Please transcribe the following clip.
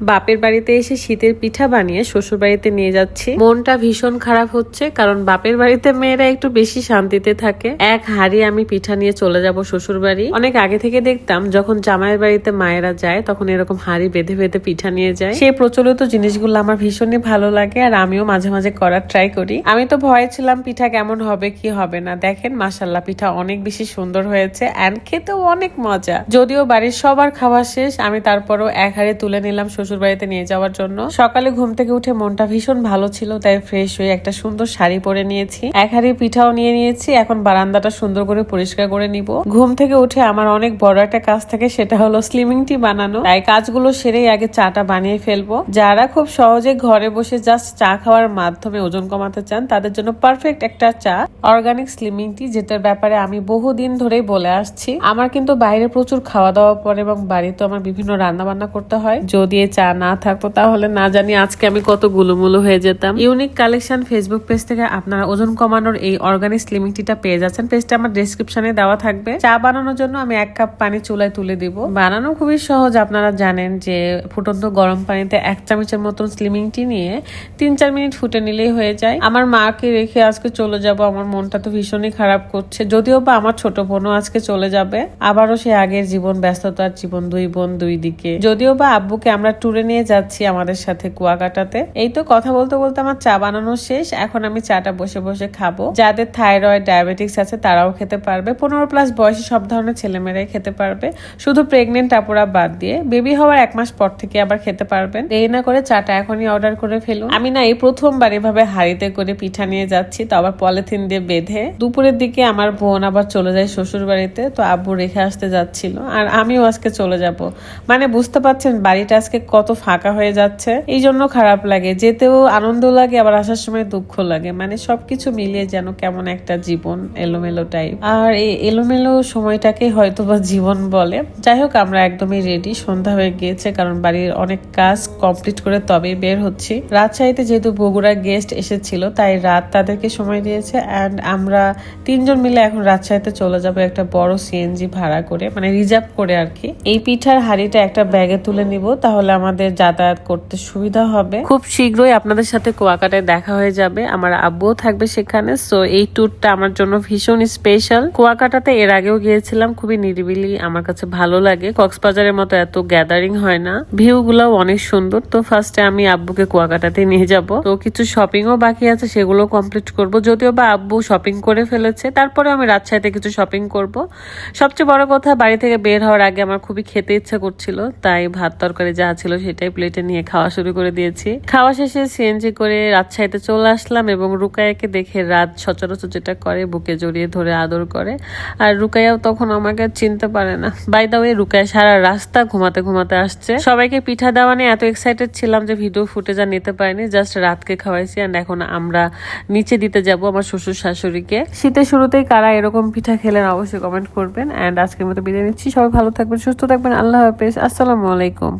বাপের বাড়িতে এসে শীতের পিঠা বানিয়ে শ্বশুর বাড়িতে নিয়ে যাচ্ছি। মনটা ভীষণ খারাপ হচ্ছে, কারণ বাপের বাড়িতে মেয়েরা একটু বেশি শান্তিতে থাকে। এক হাড়ি আমি পিঠা নিয়ে চলে যাব শ্বশুর বাড়ি অনেক আগে থেকে দেখতাম, যখন জামাইয়ের বাড়িতে মায়েরা যায়, তখন এরকম হাড়ি বেঁধে বেঁধে পিঠা নিয়ে যায়। সেই প্রচলিত জিনিসগুলো আমার ভীষণই ভালো লাগে, আর আমিও মাঝে মাঝে করার ট্রাই করি। আমি তো ভয়ে ছিলাম, পিঠা কেমন হবে, কি হবে না। দেখেন মাসাল্লাহ পিঠা অনেক বেশি সুন্দর হয়েছে অ্যান্ড খেতেও অনেক মজা। যদিও বাড়ির সবার খাওয়া শেষ, আমি তারপরও এক হাড়ি তুলে নিলাম শ্বশুর বাড়িতে নিয়ে যাওয়ার জন্য। সকালে ঘুম থেকে উঠে মনটা ভীষণ ভালো ছিল, তাই ফ্রেশ হয়ে একটা সুন্দর শাড়ি পরে নিয়েছি। এক হাড়ি পিঠাও নিয়ে নিয়েছি, এখন বারান্দাটা সুন্দর করে পরিষ্কার করে নিব। ঘুম থেকে উঠে আমার অনেক বড় একটা কাজ থাকে, সেটা হলো স্লিমিং টি বানানো। তাই কাজগুলো সেরেই আগে চাটা বানিয়ে ফেলব। যারা খুব সহজে ঘরে বসে জাস্ট চা খাওয়ার মাধ্যমে ওজন কমাতে চান, তাদের জন্য পারফেক্ট একটা চা অর্গানিক স্লিমিং টি যেটার ব্যাপারে আমি বহুদিন ধরেই বলে আসছি। আমার কিন্তু বাইরে প্রচুর খাওয়া দাওয়া পরে এবং বাড়িতে আমার বিভিন্ন রান্না বান্না করতে হয়। যদি চা না থাকতো, তাহলে না জানি আজকে আমি কত গুলুমুলু হয়ে যেতাম। ইউনিক কালেকশন ফেসবুক পেজ থেকে আপনারা ওজন কমানোর এই অর্গানিক স্লিমিং টিটা পেয়ে যাচ্ছেন। পেজটা আমার ডেসক্রিপশনে দেওয়া থাকবে। চা বানানোর জন্য আমি এক কাপ পানি চুলায় তুলে দিব। বানানো খুবই সহজ, আপনারা জানেন যে ফুটন্ত গরম পানিতে এক চামচের মতন স্লিমিং টি নিয়ে তিন চার মিনিট ফুটে নিলেই হয়ে যায়। আমার মাকে রেখে আজকে চলে যাব, আমার মনটা তো ভীষণই খারাপ করছে। যদিও বা আমার ছোট বোনও আজকে চলে যাবে, আবারও সে আগের জীবন, ব্যস্ততার জীবন, দুই বোন দুই দিকে। যদিও বা আব্বুকে আমরা ট্যুরে নিয়ে যাচ্ছি আমাদের সাথে কুয়াকাটাতে। এই তো কথা বলতে বলতে আমার চা বানানো শেষ। এখন আমি চাটা বসে বসে খাব। যাদের থাইরয়েড, ডায়াবেটিক্স আছে তারাও খেতে পারবে। পনেরো প্লাস বয়সী সব ধরনের ছেলেমেয়েরাই খেতে পারবে। শুধু প্রেগনেন্ট আপুরা বাদ দিয়ে বেবি হওয়ার এক মাস পর থেকে আবার খেতে পারবেন। দেরি না করে চাটা এখনই অর্ডার করে ফেলুন। আমি না এই প্রথমবার এভাবে হাড়িতে করে পিঠা নিয়ে যাচ্ছি, তো আবার পলিথিন দিয়ে বেঁধে। দুপুরের দিকে আমার বোন আবার চলে যায় শ্বশুর বাড়িতে তো আব্বু রেখে আসতে যাচ্ছিল। আর আমিও আজকে চলে যাব। মানে বুঝতে পারছেন, বাড়িটা আজকে কত ফাঁকা হয়ে যাচ্ছে। এই জন্য খারাপ লাগে। যেতেও আনন্দ লাগে, আবার আসার সময় দুঃখ লাগে। মানে সবকিছু মিলিয়ে যেন কেমন একটা জীবন এলোমেলো টাইপ আর এই এলোমেলো সময়টাকে হয়তো বা জীবন বলে। যাই হোক, আমরা একদমই রেডি সন্ধ্যা হয়ে গিয়েছে, কারণ বাড়ির অনেক কাজ কমপ্লিট করে তবেই বের হচ্ছি। রাজশাহীতে যেহেতু বগুড়া গেস্ট এসেছিল, তাই রাত তাদেরকে সময় দিয়েছে। অ্যান্ড আমরা তিনজন মিলে এখন রাজশাহীতে চলে যাব একটা বড় সিএনজি ভাড়া করে মানে রিজার্ভ করে আর কি। এই পিঠার হাড়িটা একটা ব্যাগে তুলে নিব, তাহলে আমাদের যাতায়াত করতে সুবিধা হবে। খুব শীঘ্রই আপনাদের সাথে কুয়াকাটায় দেখা হয়ে যাবে। আমার আব্বুও থাকবে সেখানে। সো এই ট্যুরটা আমার জন্য ভীষণ স্পেশাল কুয়াকাটাতে এর আগেও গিয়েছিলাম। খুবই নিরিবিলি। আমার কাছে ভালো লাগে। কক্সবাজারের মতো এত গ্যাদারিং হয় না। ভিউ গুলাও অনেক সুন্দর। তো ফার্স্টে আমি আব্বুকে কুয়াকাটাতে নিয়ে যাব। তো কিছু শপিংও বাকি আছে। সেগুলো কমপ্লিট করব। যদিও বা আব্বু শপিং করে ফেলেছে। তারপরে আমি রাজশাহীতে কিছু শপিং করব। সবচেয়ে বড় কথা, বাড়ি থেকে বের হওয়ার আগে আমার খুবই খেতে ইচ্ছা করছিল। তাই ভাত, তরকারি যা ছিল সেটাই প্লেটে নিয়ে খাওয়া শুরু করে দিয়েছি। খাওয়া শেষে সিএনজি করে রাজশাহীতে চলে আসলাম এবং রুকায়াকে দেখে রাত সচরাচর যেটা করে, বুকে জড়িয়ে ধরে আদর করে। আর রুকাইয়াও তখন আমাকে চিনতে পারে না। বাই দা ওয়ে রুকায়া সারা রাস্তা ঘুমাতে ঘুমাতে আসছে। সবাইকে পিঠা দেওয়া নিয়ে এত এক্সাইটেড ছিলাম যে ভিডিও ফুটেজ আর নিতে পারিনি জাস্ট রাতকে খাওয়াইছি অ্যান্ড এখন আমরা নিচে দিতে যাব আমার শ্বশুর শাশুড়িকে। শীতের শুরুতেই কারা এরকম পিঠা খেলেন অবশ্যই কমেন্ট করবেন অ্যান্ড আজকের মতো বিদায় নিচ্ছি। সবাই ভালো থাকবেন, সুস্থ থাকবেন, আল্লাহ হাফেজ। আসসালামু আলাইকুম।